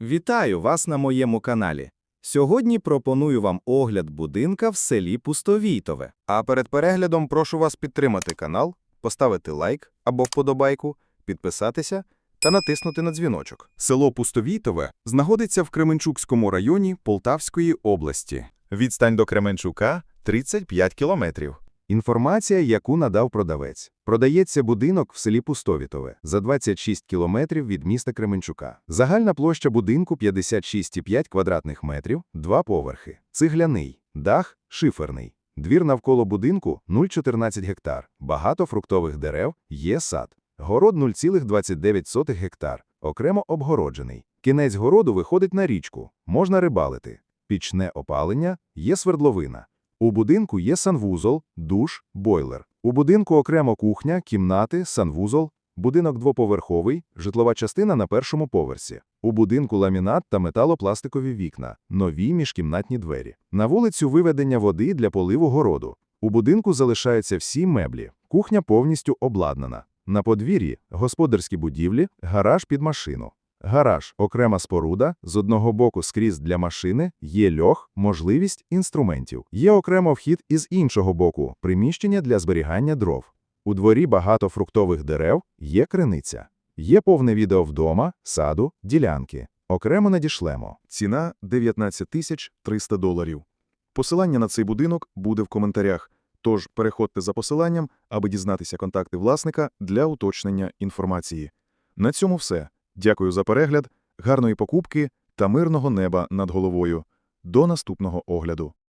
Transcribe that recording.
Вітаю вас на моєму каналі. Сьогодні пропоную вам огляд будинка в селі Пустовійтове. А перед переглядом прошу вас підтримати канал, поставити лайк або вподобайку, підписатися та натиснути на дзвіночок. Село Пустовійтове знаходиться в Кременчуцькому районі Полтавської області. Відстань до Кременчука 35 кілометрів. Інформація, яку надав продавець. Продається будинок в селі Пустовітове за 26 кілометрів від міста Кременчука. Загальна площа будинку 56,5 квадратних метрів, два поверхи. Цегляний, дах шиферний. Двір навколо будинку 0,14 гектар. Багато фруктових дерев, є сад. Город 0,29 гектар, окремо обгороджений. Кінець городу виходить на річку, можна рибалити. Пічне опалення, є свердловина. У будинку є санвузол, душ, бойлер. У будинку окремо кухня, кімнати, санвузол. Будинок двоповерховий, житлова частина на першому поверсі. У будинку ламінат та металопластикові вікна, нові міжкімнатні двері. На вулицю виведення води для поливу городу. У будинку залишаються всі меблі. Кухня повністю обладнана. На подвір'ї – господарські будівлі, гараж під машину. Гараж – окрема споруда, з одного боку скрізь для машини, є льох, можливість інструментів. Є окремо вхід із іншого боку – приміщення для зберігання дров. У дворі багато фруктових дерев, є криниця. Є повне відео вдома, саду, ділянки. Окремо надішлемо. Ціна 19 тисяч 300 доларів. Посилання на цей будинок буде в коментарях, тож переходьте за посиланням, аби дізнатися контакти власника для уточнення інформації. На цьому все. Дякую за перегляд, гарної покупки та мирного неба над головою. До наступного огляду.